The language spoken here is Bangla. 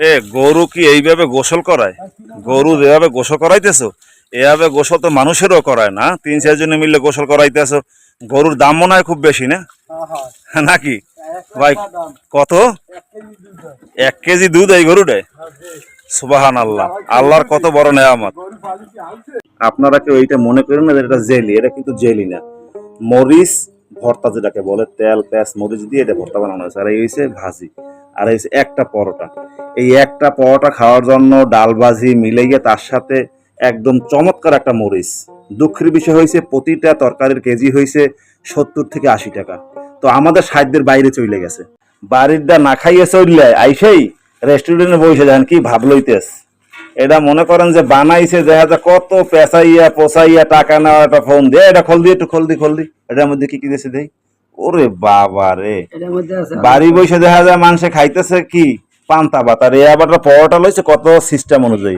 এ গরু কি এইভাবে গোসল করায়? গরু যেভাবে গোসল করাইতেছো এভাবে গোসল তো মানুষেরও করায় না। তিন চারজনে মিলে গোসল করাইতেছো। গরুর দাম মনে হয় খুব বেশি না? নাকি? ভাই কত? এক কেজি দুধ এই গরুটায়? সুবাহান আল্লাহ আল্লাহর কত বড় নেয়ামত। আপনারা কেউ এইটা মনে করেন না যে এটা জেলি? এটা কিন্তু জেলি না। মরিচ ভর্তা যেটাকে বলে তেল পেঁয়াজ মরিচ দিয়ে এটা ভর্তা বানানো হয়েছে। আর এই হচ্ছে ভাজি। আর এই একটা পরোটা। এই একটা পরোটা খাওয়ার জন্য ডাল ভাজি মিলাইয়ে তার সাথে একদম চমৎকার একটা মরিচ। দুঃখের বিষয় হয়েছে, প্রতিটা তরকারির কেজি হয়েছে সত্তর থেকে আশি টাকা। তো আমাদের সাধ্যের বাইরে চলে গেছে। বাড়ির দা না খাইয়ে চললে আইসেই রেস্টুরেন্টে বসে যান, কি ভাবলইতেস এটা মনে করেন যে বানাইছে, দেখা যায় কত পেঁচাইয়া পোসাইয়া টাকা নেওয়া একটা ফোন দিয়ে, এটা খোল দিয়ে একটু খোল দি খোল দি। এটার মধ্যে কি কি দিয়েছে দেই? ওরে বাবা রে। বাড়ি বসে দেখা যায় মানুষে খাইতেছে কি? পান্তা পাতা রে আবার পরোটা লইছে কত সিস্টেম অনুযায়ী।